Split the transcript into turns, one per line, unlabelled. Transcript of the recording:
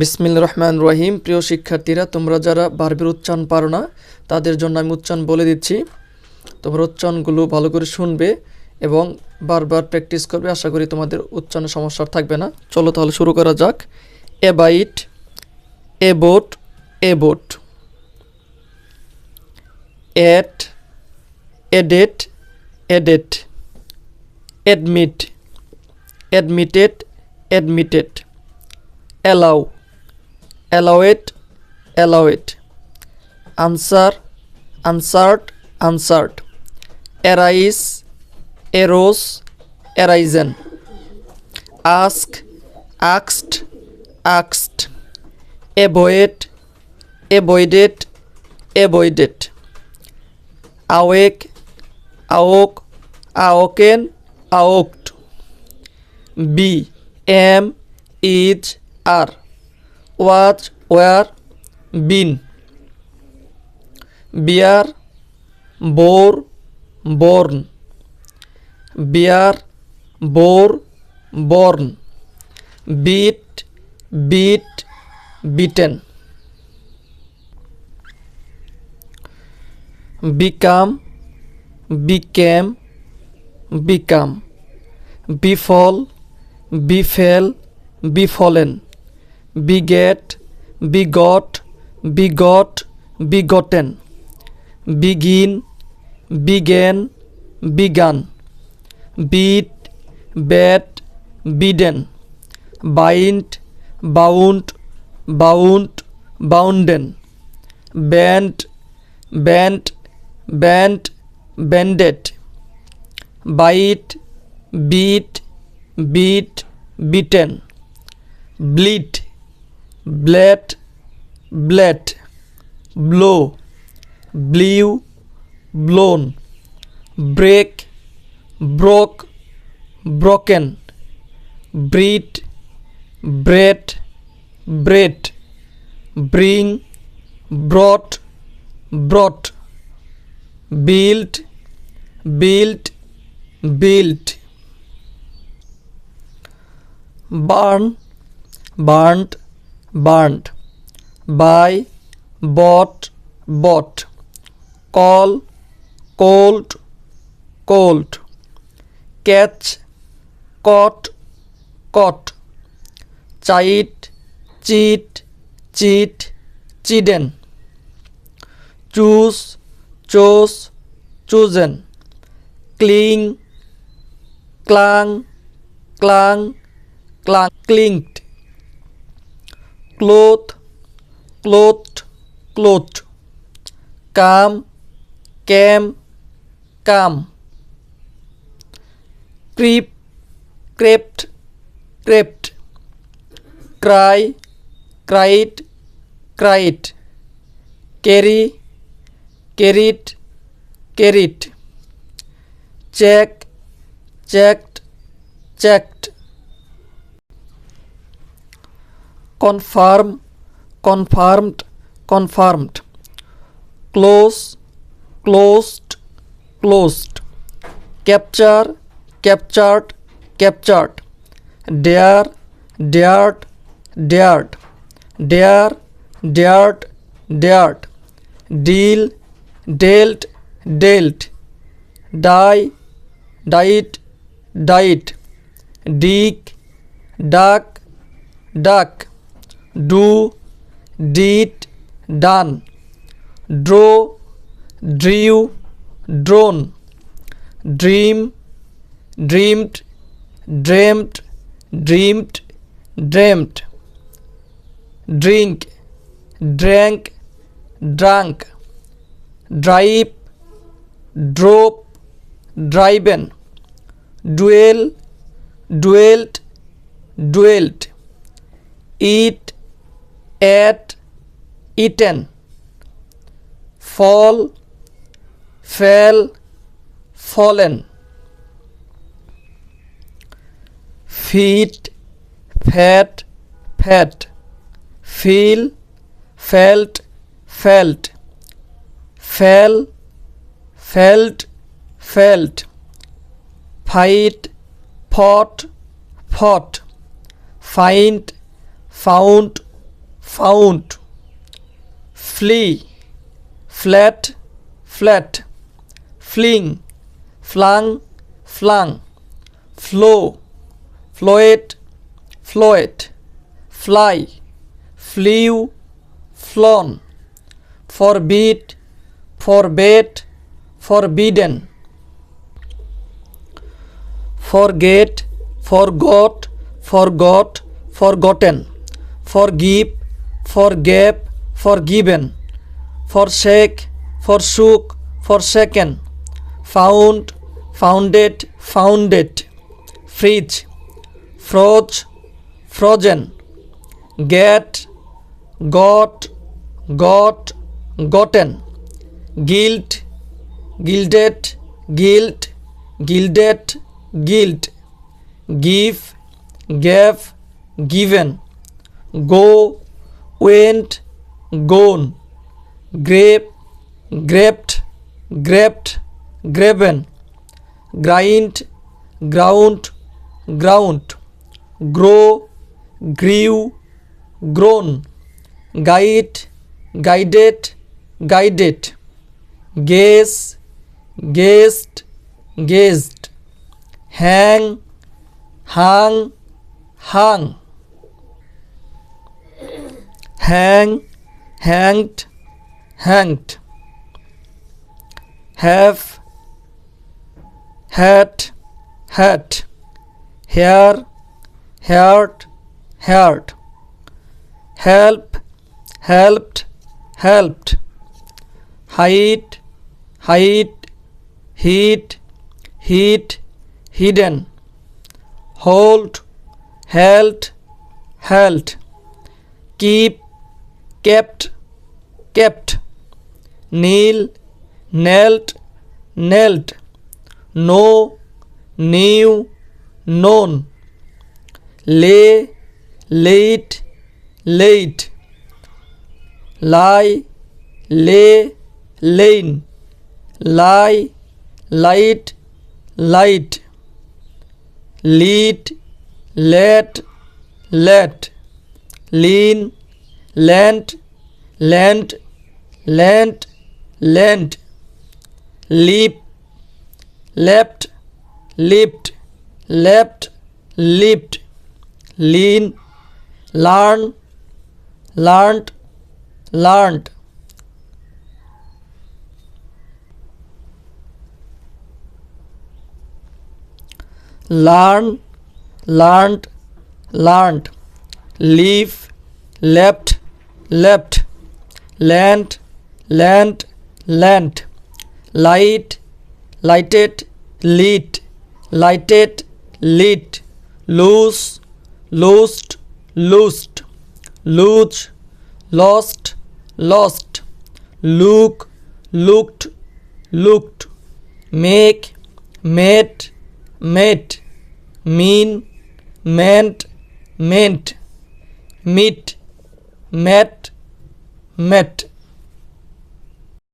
বিসমিল রহমান রহিম। প্রিয় শিক্ষার্থীরা, তোমরা যারা বারবির উচ্চারণ পারো না, তাদের জন্য আমি উচ্চারণ বলে দিচ্ছি। তোমরা উচ্চারণগুলো ভালো করে শুনবে এবং বারবার প্র্যাকটিস করবে। আশা করি তোমাদের উচ্চারণের সমস্যা থাকবে না। চলো তাহলে শুরু করা যাক। Abide, abode abode. Add added added admit admitted admitted allow allow it allow it answer answered answered arise arose arisen ask asked asked avoid avoided avoided awake awoke awoken awoked be am was were, been. Bear, bore born bear, bore born beat bit, beaten. Become, became, become. Befall, befell, befallen. Beget, begot begot, begotten. Begin, began, begun. Bid bade bidden. Bind bound bound bounden. Bend bend band branded. Bite, bit bit, bitten. Bleed beaten bleed bled bled blow blew blown break broke broken breed bread bread bring brought brought build built built burn burnt burnt buy bought bought call cold cold catch caught caught cheat cheat cheat chidden choose chose chosen cling clang clang clang clinked cloth clothed clothed calm came calm creep crept crept cry cried cried carry carried carried check confirm confirmed confirmed close closed closed capture captured captured dare dared dared dare dared dared deal dealt dealt die died died dig duck duck do did done draw drew drawn dream dreamed dreamt dreamed dreamt drink drank drunk drive drove driven dwell dwelt dwelt eat ate eaten fall fell fallen feet fat fat feel felt felt fell felt felt fight fought fought find found found flee flat flat fling flung flung flow flowed flowed fly flew flown forbid forbade forbidden forget forgot forgot forgotten forgive forgave forgiven forsake forsook forsaken found founded founded freeze froze frozen get got got gotten guilt gilded guilt gilded guilt give gave given go went gone grape graped grabbed graven grind ground ground grow grew grown guide guided guided gaze gazed gazed hang hung hung hang hanged hanged. Have hat hat hair heard, heart help helped helped. Height height heat heat hidden. Hold held held. Keep kept kept kneel knelt knelt know knew known lay laid laid lie lay lain lie light light lead let let lean lend lend lend lend leap left lift left lift lean learn learned learned learn learned learned leave left left land land land light lighted lit lighted lit lose loosed loosed lose lost lost look looked looked make made met mean meant meant meet met met